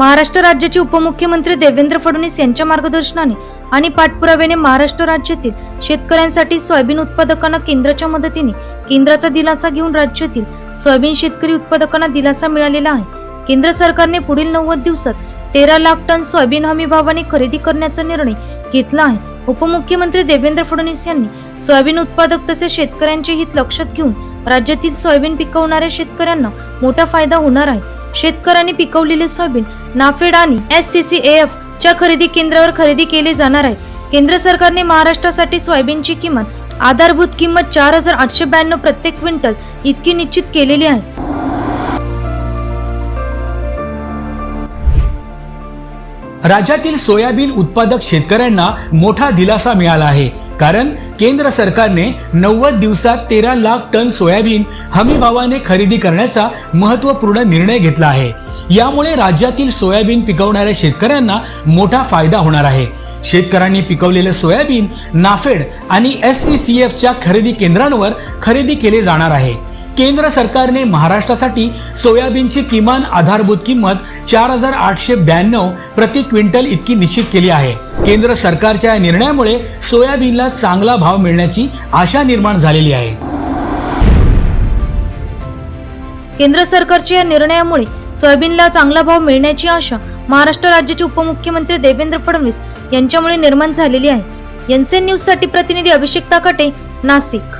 महाराष्ट्र राज्याचे उपमुख्यमंत्री देवेंद्र फडणवीस यांच्या मार्गदर्शनाने आणि पाठपुराव्याने महाराष्ट्र राज्यातील शेतकऱ्यांसाठी सोयाबीन उत्पादकांना केंद्राच्या मदतीने केंद्राचा दिलासा घेऊन राज्यातील सोयाबीन शेतकरी उत्पादकांना दिलासा मिळालेला आहे. केंद्र सरकारने पुढील नव्वद दिवसात तेरा लाख टन सोयाबीन हमी भावाने खरेदी करण्याचा निर्णय घेतला आहे. उपमुख्यमंत्री देवेंद्र फडणवीस यांनी सोयाबीन उत्पादक तसेच शेतकऱ्यांचे हित लक्षात घेऊन राज्यातील सोयाबीन पिकवणाऱ्या शेतकऱ्यांना मोठा फायदा होणार आहे. शेतकऱ्यांनी पिकवलेले सोयाबीन नाफेड आणि एस सी सी एफ च्या खरेदी केंद्रावर खरेदी केले जाणार आहे. केंद्र सरकारने महाराष्ट्रासाठी सोयाबीनची किमान आधारभूत किंमत चार हजार आठशे ब्याण्णव प्रत्येक क्विंटल इतकी निश्चित केलेली आहे. राज्यातील सोयाबीन उत्पादक शेतकऱ्यांना मोठा दिलासा मिळाला आहे. कारण केंद्र सरकारने नव्वद दिवसात तेरा लाख टन सोयाबीन हमीभावाने खरेदी करण्याचा महत्त्वपूर्ण निर्णय घेतला आहे. यामुळे राज्यातील सोयाबीन पिकवणाऱ्या शेतकऱ्यांना मोठा फायदा होणार आहे. शेतकऱ्यांनी पिकवलेले सोयाबीन नाफेड आणि एस सी सी एफच्या खरेदी केंद्रांवर खरेदी केले जाणार आहे. केंद्र सरकारने महाराष्ट्रासाठी सोयाबीनची किमान आधारभूत किंमत चार हजार आठशे ब्याण्णव प्रति क्विंटल इतकी निश्चित केली आहे. केंद्र सरकारच्या या निर्णयामुळे सोयाबीनला चांगला भाव मिळण्याची आशा निर्माण झालेली आहे. केंद्र सरकारच्या या निर्णयामुळे सोयाबीनला चांगला भाव मिळण्याची आशा महाराष्ट्र राज्याचे उपमुख्यमंत्री देवेंद्र फडणवीस यांच्यामुळे निर्माण झालेली आहे. एनसीएन न्यूजसाठी प्रतिनिधी अभिषेक ताकाटे नाशिक.